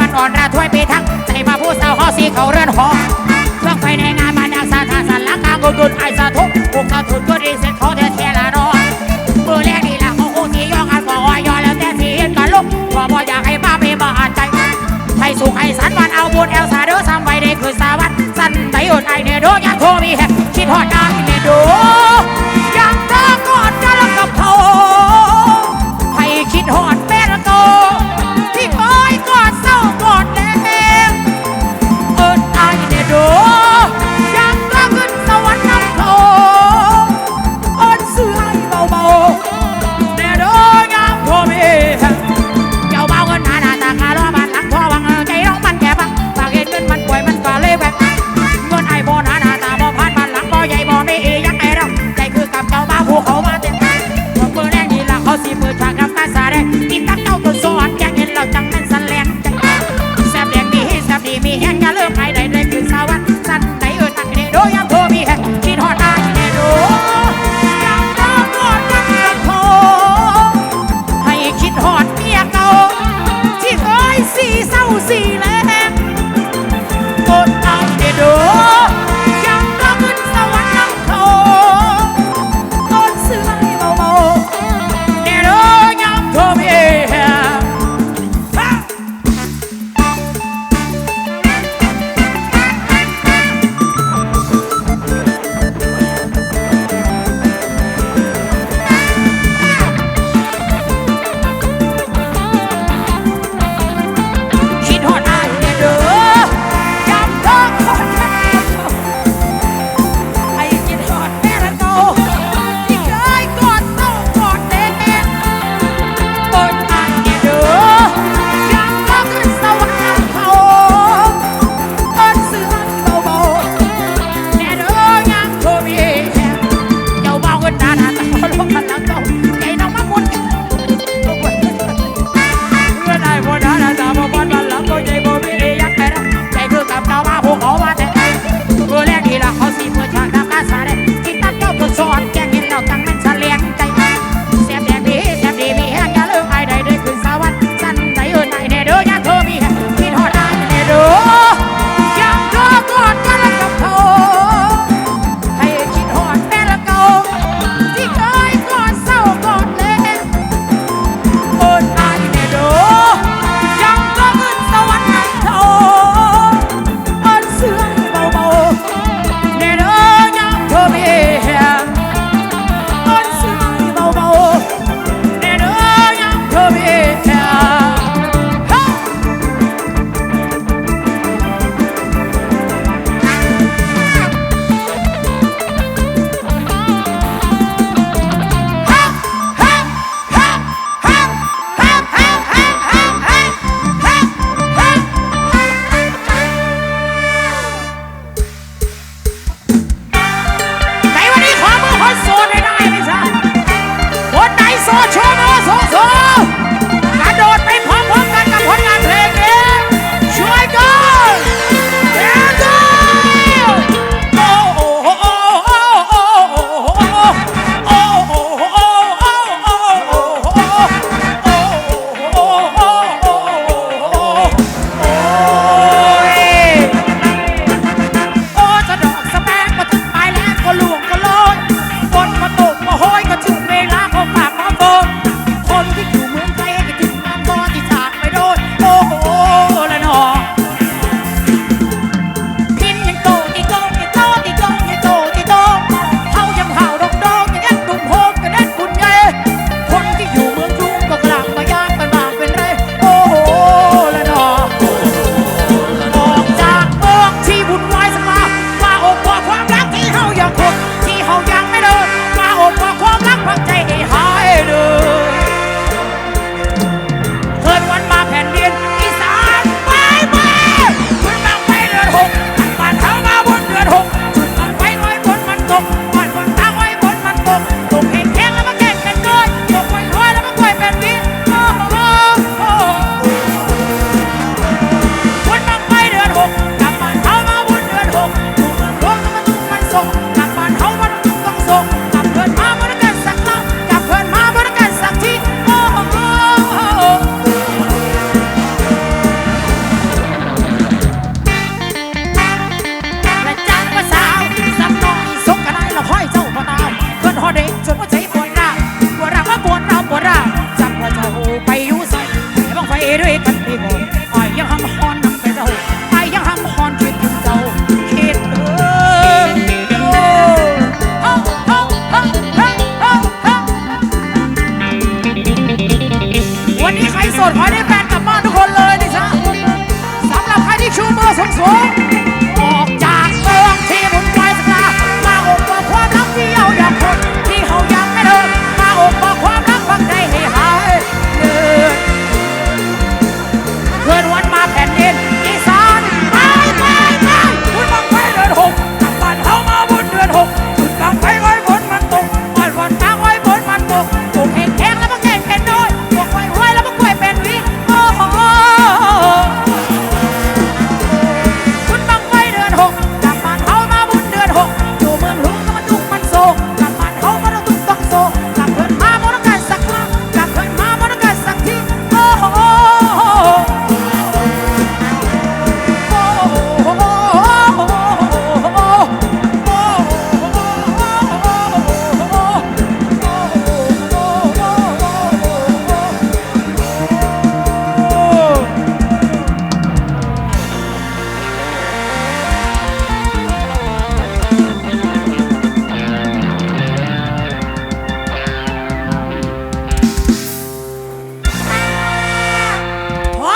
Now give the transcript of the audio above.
มันอ่อนระถ้วยไปทั้งใจมาผู้สาวหอสีเขาเรือนหอเรื่องไปในงานมาดังสาขาสันลักกางกุดไอสะทุกปุกสะทุนก็ดีเสร็จเขาแท้แท้ละนาะมือแรกนี่ละเขาคงที่ย่องกันบอกว่ายอแล้วแต่ที่เห็นกันลุกว่าบ่อยากให้ป้าไปบ้านใจให้สุขให้สันวันเอาบุญแอลสาเด้อซ้ำไปได้คือสาวัสดสันไปอดไอเนโดยังโทมีแฮกคิดฮอดไอเนโด สูง